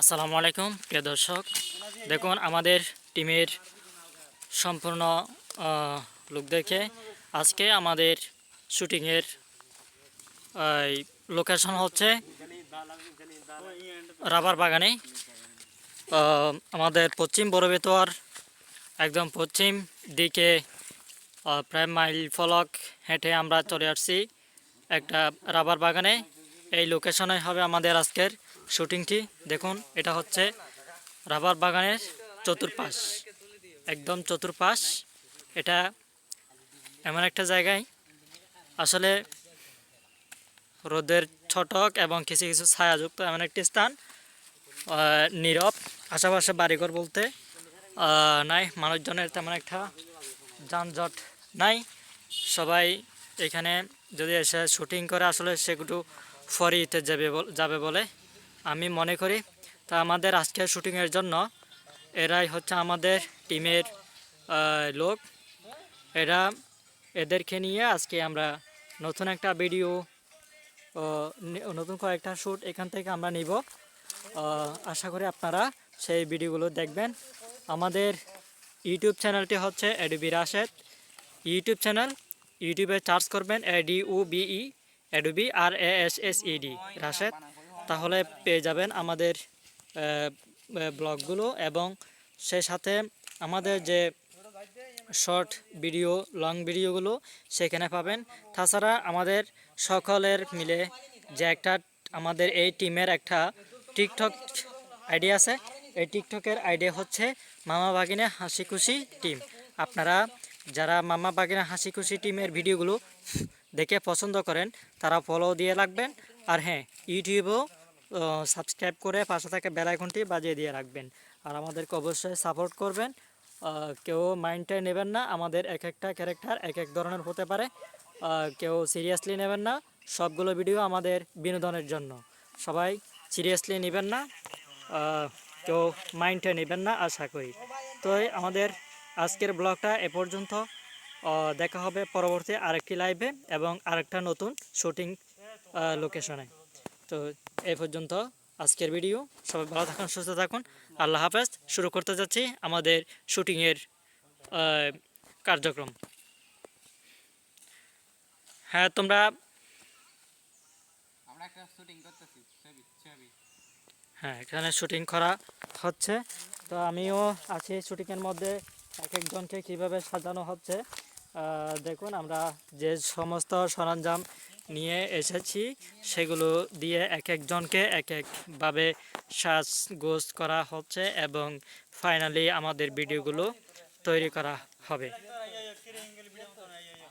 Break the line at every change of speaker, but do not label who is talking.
আসসালামু আলাইকুম, প্রিয় দর্শক। দেখুন, আমাদের টিমের সম্পূর্ণ লুক দেখে আজকে আমাদের শুটিংয়ের লোকেশন হচ্ছে রাবার বাগানে। আমাদের পশ্চিম বড় বেতোয়ার, একদম পশ্চিম দিকে প্রায় মাইল ফলক হেঁটে আমরা চলে আসছি একটা রাবার বাগানে। এই লোকেশনে হবে আমাদের আজকের শুটিংটি, দেখুন, এটা হচ্ছে রাবার বাগানের চতুর্পাশ, একদম চতুর্পাশ। এটা এমন একটা জায়গায়, আসলে রোদের ছটক এবং কিছু কিছু ছায়াযুক্ত এমন একটি স্থান নীরব, আশেপাশে বাড়িঘর বলতে নাই, মানুষজনের তেমন একটা যানজট নাই। সবাই এখানে যদি এসে শুটিং করে, আসলে সেগুলো ফরিতে যাবে যাবে বলে। আমি মনে করি, তা আমাদের আজকের শুটিংয়ের জন্য এরাই হচ্ছে আমাদের টিমের লোক। এরা এদেরকে নিয়ে আজকে আমরা নতুন একটা ভিডিও নতুন কয়েকটা শ্যুট এখান থেকে আমরা নিব। আশা করি আপনারা সেই ভিডিওগুলো দেখবেন। আমাদের ইউটিউব চ্যানেলটি হচ্ছে এডিবি রাশেদ। ইউটিউব চ্যানেল, ইউটিউবে সার্চ করবেন A D O B E Adobe R A S S E D Rashed? তাহলে পেয়ে যাবেন আমাদের ব্লগগুলো এবং সেই সাথে আমাদের যে শর্ট ভিডিও, লং ভিডিওগুলো সেখানে পাবেন। তাছাড়া আমাদের সকলের মিলে যে একটা আমাদের এই টিমের একটা টিকটক আইডিয়া আছে, এই টিকটকের আইডিয়া হচ্ছে মামা বাগিনে হাসি খুশি টিম। আপনারা যারা মামা বাগিনে হাসি খুশি টিমের ভিডিওগুলো দেখে পছন্দ করেন, তারা ফলো দিয়ে রাখবেন। আর হ্যাঁ ইউটিউবেও সাবস্ক্রাইব করে পাশে থাকা বেল আইকনটি বাজিয়ে দিয়ে রাখবেন। আর আমাদেরকে অবশ্যই সাপোর্ট করবেন। কেউ মাইন্ডে নেবেন না, আমাদের এক একটা ক্যারেক্টার এক এক ধরনের হতে পারে। কেউ সিরিয়াসলি নেবেন না, সবগুলো ভিডিও আমাদের বিনোদনের জন্য। সবাই সিরিয়াসলি নেবেন না কেউ মাইন্ডে নেবেন না, আশা করি। তো আমাদের আজকের ব্লগটা এ পর্যন্ত। দেখা হবে পরবর্তী আরেকটি লাইভে এবং আরেকটা নতুন শুটিং লোকেশনে তো এই পর্যন্ত আজকের ভিডিও সবাই ভালো থাকুন সুস্থ থাকুন। আল্লাহ হাফেজ। শুরু করতে যাচ্ছি আমাদের শুটিংয়ের কার্যক্রম। হ্যাঁ তোমরা হ্যাঁ এখানে শুটিং করা হচ্ছে। তো আমিও আছি শুটিংয়ের মধ্যে। এক একজনকে কীভাবে সাজানো হচ্ছে। দেখুন, আমরা যে সমস্ত সরঞ্জাম নিয়ে এসেছি, সেগুলো দিয়ে এক একজনকে এক একভাবে সাজগোজ করা হচ্ছে এবং ফাইনালি আমাদের ভিডিওগুলো তৈরি করা হবে।